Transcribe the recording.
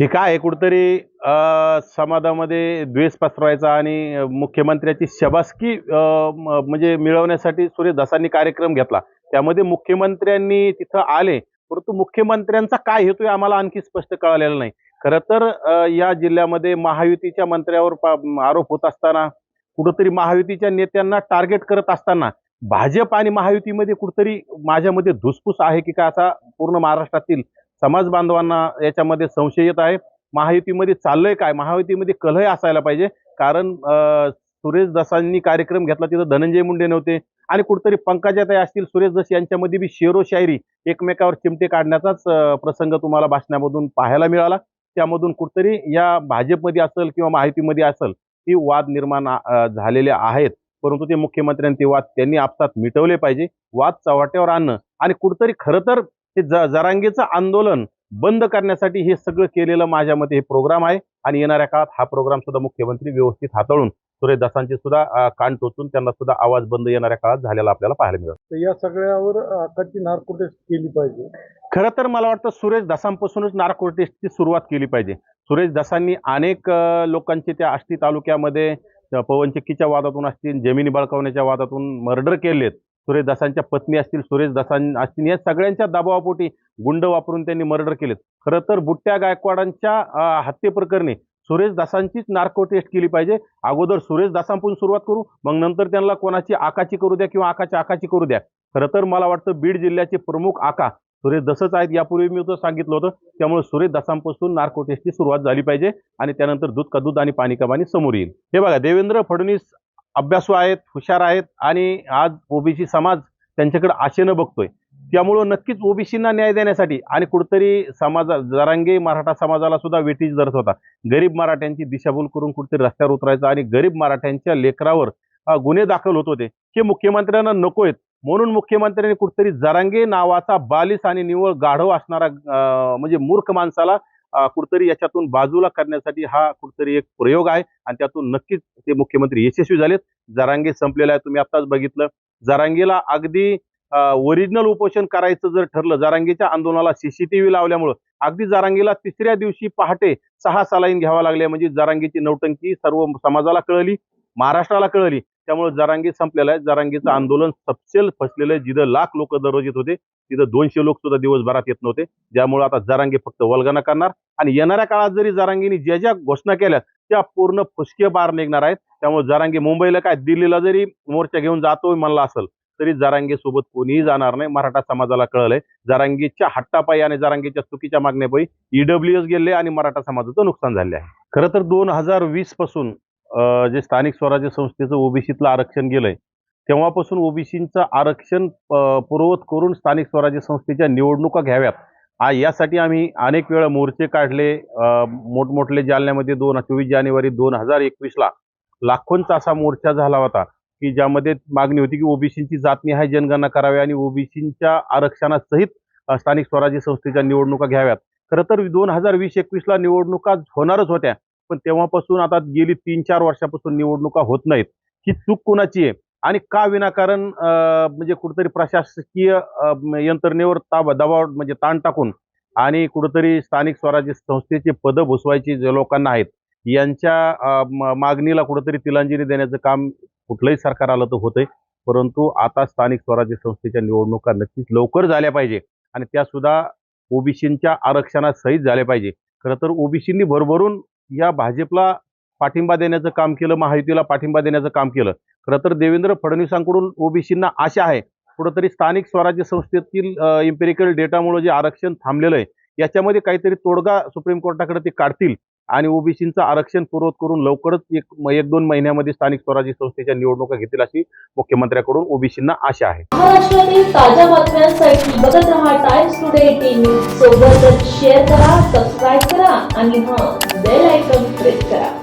हे काय आहे? कुठंतरी समाजामध्ये द्वेष पसरवायचा आणि मुख्यमंत्र्याची शबासकी म्हणजे मिळवण्यासाठी सुरेश दासांनी कार्यक्रम घेतला. त्यामध्ये मुख्यमंत्र्यांनी तिथं आले परंतु मुख्यमंत्र्यांचा काय हेतू आहे आम्हाला आणखी स्पष्ट कळलेलं नाही. खरं तर या जिल्ह्यामध्ये महायुतीच्या मंत्र्यावर आरोप होत असताना कुठंतरी महायुतीच्या नेत्यांना टार्गेट करत असताना भाजप आणि महायुतीमध्ये कुठंतरी माझ्यामध्ये धुसफूस आहे की काय असा पूर्ण महाराष्ट्रातील समाज बांधवांना याच्यामध्ये संशय येत आहे. महायुतीमध्ये चाललंय काय? महायुतीमध्ये कलह असायला पाहिजे. कारण सुरेश दसांनी कार्यक्रम घेतला तिथं धनंजय मुंडे नव्हते. आणि कुठतरी पंकजाताई असतील सुरेश दस यांच्यामध्ये बी शेरो शायरी एकमेकावर चिमटे काढण्याचाच प्रसंग तुम्हाला भाषणामधून पाहायला मिळाला. त्यामधून कुठतरी या भाजपमध्ये असेल किंवा माहितीमध्ये असेल ही वाद निर्माण झालेले आहेत. परंतु ते मुख्यमंत्र्यांनी ते वाद त्यांनी आपसात मिटवले पाहिजे. वाद चव्हाट्यावर आणणं. आणि कुठतरी खरं तर हे ज जरांगेचं आंदोलन बंद करण्यासाठी हे सगळं केलेलं माझ्या मते हे प्रोग्राम आहे. आणि येणाऱ्या काळात हा प्रोग्राम सुद्धा मुख्यमंत्री व्यवस्थित हाताळून सुरेश दासांचे सुद्धा कान टोचून त्यांना सुद्धा आवाज बंद येणाऱ्या काळात झालेला आपल्याला पाहायला मिळेल. तर या सगळ्यावर आकाची नार्को टेस्ट केली पाहिजे. खरं तर मला वाटतं सुरेश दासांपासूनच नार्को टेस्टची सुरुवात केली पाहिजे. सुरेश दासांनी अनेक लोकांचे त्या आष्टी तालुक्यामध्ये पवनचक्कीच्या वादातून असतील जमिनी बळकावण्याच्या वादातून मर्डर केलेत. सुरेश दासांच्या पत्नी असतील सुरेश दासां असतील या सगळ्यांच्या दबावापोटी गुंड वापरून त्यांनी मर्डर केलेत. खरं तर बुट्ट्या गायकवाडांच्या हत्येप्रकरणी सुरेश दासांचीच नार्को टेस्ट केली पाहिजे. अगोदर सुरेश दासांपासून सुरुवात करू मग नंतर त्यांना कोणाची आकाची करू द्या किंवा आकाची आकाची करू द्या. खरं तर मला वाटतं बीड जिल्ह्याचे प्रमुख आका सुरेश दसच आहेत यापूर्वी मी तो सांगितलं होतं. त्यामुळे सुरेश दसांपासून नार्को टेस्टची सुरुवात झाली पाहिजे आणि त्यानंतर दूध का दूध आणि पाणी का पाणी समोर येईल. हे बघा देवेंद्र फडणवीस अभ्यासू आहेत हुशार आहेत आणि आज ओबीसी समाज त्यांच्याकडे आशेनं बघतोय. त्यामुळं नक्कीच ओबीसींना न्याय देण्यासाठी आणि कुठतरी समाजा जरांगे मराठा समाजाला सुद्धा वेटीज धरत होता. गरीब मराठ्यांची दिशाभूल करून कुठतरी रस्त्यावर उतरायचं आणि गरीब मराठ्यांच्या लेकरावर गुन्हे दाखल होत होते. हे मुख्यमंत्र्यांना नको आहेत. म्हणून मुख्यमंत्र्यांनी कुठतरी जरांगे नावाचा बालिस आणि निव्वळ गाढव असणारा म्हणजे मूर्ख माणसाला कुठतरी याच्यातून बाजूला करण्यासाठी हा कुठतरी एक प्रयोग आहे. आणि त्यातून नक्कीच ते मुख्यमंत्री यशस्वी झालेत. जरांगे संपलेला आहे तुम्ही आत्ताच बघितलं. जरांगेला अगदी ओरिजिनल उपोषण करायचं जर ठरलं जारांगेच्या आंदोलनाला सीसीटीव्ही लावल्यामुळं अगदी जारांगीला तिसऱ्या दिवशी पहाटे सहा सलाईन घ्यावा लागल्या म्हणजे जारांगेची नौटंकी सर्व समाजाला कळली महाराष्ट्राला कळली. त्यामुळे जरांगी संपलेलं आहे. जरांगीचं आंदोलन सपशेल फसलेलं आहे जिथं लाख लोक दररोज येत होते तिथं दोनशे लोक सुद्धा दिवसभरात येत नव्हते. ज्यामुळे आता जरांगी फक्त वल्गना करणार आणि येणाऱ्या काळात जरी जरांगेने ज्या ज्या घोषणा केल्या त्या पूर्ण फुसके बार निघणार आहेत. त्यामुळे जरांगी मुंबईला काय दिल्लीला जरी मोर्चा घेऊन जातोय म्हणला असेल तरी जरांगे सोबत कोणीही जाणार नाही मराठा समाजाला कळलंय. जरांगीच्या हट्टापायी आणि जरांगीच्या चुकीच्या मागण्यापायी ईडब्ल्यूएस गेले आणि मराठा समाजाचं नुकसान झाले आहे. खरं तर दोन हजार वीसपासून जे स्थानिक स्वराज्य संस्थेचं ओबीसीतलं आरक्षण गेलंय तेव्हापासून ओबीसींचं आरक्षण अं, पूर्ववत करून स्थानिक स्वराज्य संस्थेच्या निवडणुका घ्याव्यात. आ यासाठी आम्ही अनेक वेळा मोर्चे काढले. मोठमोठले जालन्यामध्ये दोन चोवीस जानेवारी दोन हजार एकवीसला लाखोंचा असा मोर्चा झाला होता की ज्यामध्ये मागणी होती की ओबीसीची जातनिहाय जनगणना करावी आणि ओबीसींच्या आरक्षणासहित स्थानिक स्वराज्य संस्थेच्या निवडणुका घ्याव्यात. खरं तर दोन हजार वीस एकवीसला निवडणुका होणारच होत्या. पण तेव्हापासून आता गेली तीन चार वर्षापासून निवडणुका होत नाहीत. ही चूक कोणाची आहे? आणि का विनाकारण म्हणजे कुठेतरी प्रशासकीय यंत्रणेवर ताब दबाव म्हणजे ताण टाकून आणि कुठेतरी स्थानिक स्वराज्य संस्थेचे पदं भुसवायची जे लोकांना आहेत यांच्या म- मागणीला कुठेतरी तिलांजली देण्याचं काम कुठलंही सरकार आलं तर होतंय. परंतु आता स्थानिक स्वराज्य संस्थेच्या निवडणुका नक्कीच लवकर झाल्या पाहिजे आणि त्या सुद्धा ओबीसींच्या आरक्षणात सहित झाल्या पाहिजे. खरं तर ओबीसींनी भरभरून या भाजपला पाठिंबा देण्याचं काम केलं महायुतीला पाठिंबा देण्याचं काम केलं. खरं तर देवेंद्र फडणवीसांकडून ओबीसींना आशा आहे. कुठंतरी स्थानिक स्वराज्य संस्थेतील इम्पेरिकल डेटामुळे जे आरक्षण थांबलेलं आहे याच्यामध्ये काहीतरी तोडगा सुप्रीम कोर्टाकडे ते काढतील. आणि ओबीसींचं आरक्षण पूर्वत करून लवकरच एक एक दोन महिन्यामध्ये स्थानिक स्वराज्य संस्थेच्या निवडणुका घेतील अशी मुख्यमंत्र्याकडून ओबीसींना आशा आहे. महाराष्ट्रातील ताज्या बातम्यांसाठी बघत राहा टाइम्स टुडे सोबतच शेअर करा सबस्क्राईब करा आणि हा बेल आयकॉन प्रेस करा.